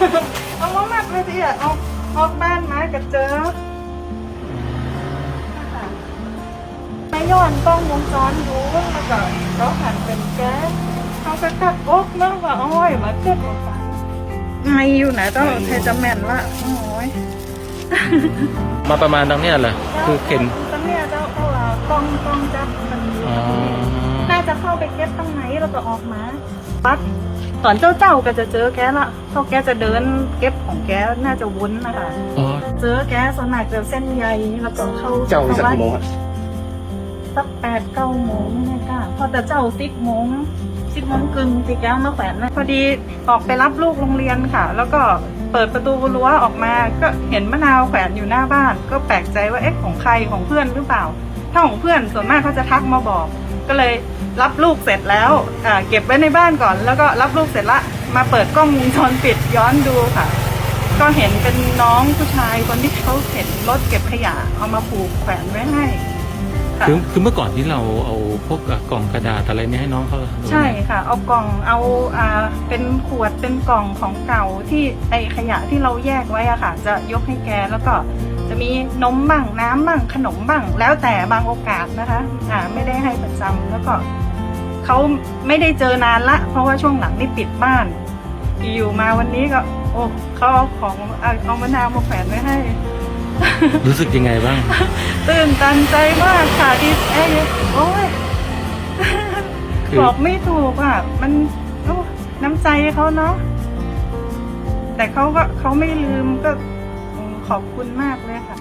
อะออกออกบ้านมาก็เจอไม่ย้อนกล้องวงจรดูแล้วก็เขาหันเป็นแก๊สเขาก็ตัดอกเมื่อว่าอ้อยมาเกิดว่าฝันไม่อยู่ไหนต้องเทจะแม่นละโอ้ยมาประมาณตรงเนี้ยเหรอคือเข็นตอนเนี้ยเจ้าเขาว่ากล้องกล้องจับมันอยู่อ๋อ น่าจะเข้าไปเก็บตั้งไหนแล้วก็ออกมาปัดตอนเจ้าเจ้าก็จะเจอแกละเพราะแกจะเดินเก็บของแกน่าจะวุ้นนะคะอ๋อเจอแกส่วนมากจะเส้นใยแล้วก็เข้าเจ้าสักกี่โมงอะสักแปดเก้าโมงไม่กล้าพอแต่เจ้าสิบโมงสิบโมงกึ่งตีแก้วมาแขวนนะพอดีออกไปรับลูกโรงเรียนค่ะ แล้วก็เปิดประตูรั้วออกมาก็เห็นมะนาวแขวนอยู่หน้าบ้าน ก็แปลกใจว่าเอ๊ะของใครของเพื่อนหรือเปล่า ถ้าของเพื่อนส่วนมากเขาจะทักมาบอก ก็เลยรับลูกเสร็จแล้วเก็บไว้ในบ้านก่อน แล้วก็รับลูกเสร็จละมาเปิดกล้องวงจรปิดย้อนดูค่ะ ก็เห็นเป็นน้องผู้ชายคนที่เขาเห็นรถเก็บขยะเอามาผูกแขวนไว้ให้ ค่ะ คือคือเมื่อก่อนที่เราเอาพวกกล่องกระดาษอะไรเนี่ยให้น้องเขาใช่ค่ะ เอากล่องเอาอ่าเป็นขวดเป็นกล่องของเก่าที่ไอขยะที่เราแยกไว้อะค่ะ จะยกให้แกแล้วก็จะมีนมบ้างน้ำบ้างขนมบ้าง แล้วแต่บางโอกาสนะคะอ่าไม่ได้ให้ประจำแล้วก็เขาไม่ได้เจอนานละ เพราะว่าช่วงหลังนี่ปิดบ้าน อยู่มาวันนี้ก็ โอ้เขาเอาของเอาเอามะนาวมาแขวนไว้ให้ รู้สึกยังไงบ้าง ตื่นตันใจมากค่ะที่เอ้ยโอ้ยคือ บอกไม่ถูกอะ มันโอ้น้ำใจเขาเนาะแต่เขาก็เขาไม่ลืมก็อืมขอบคุณมากเลยค่ะ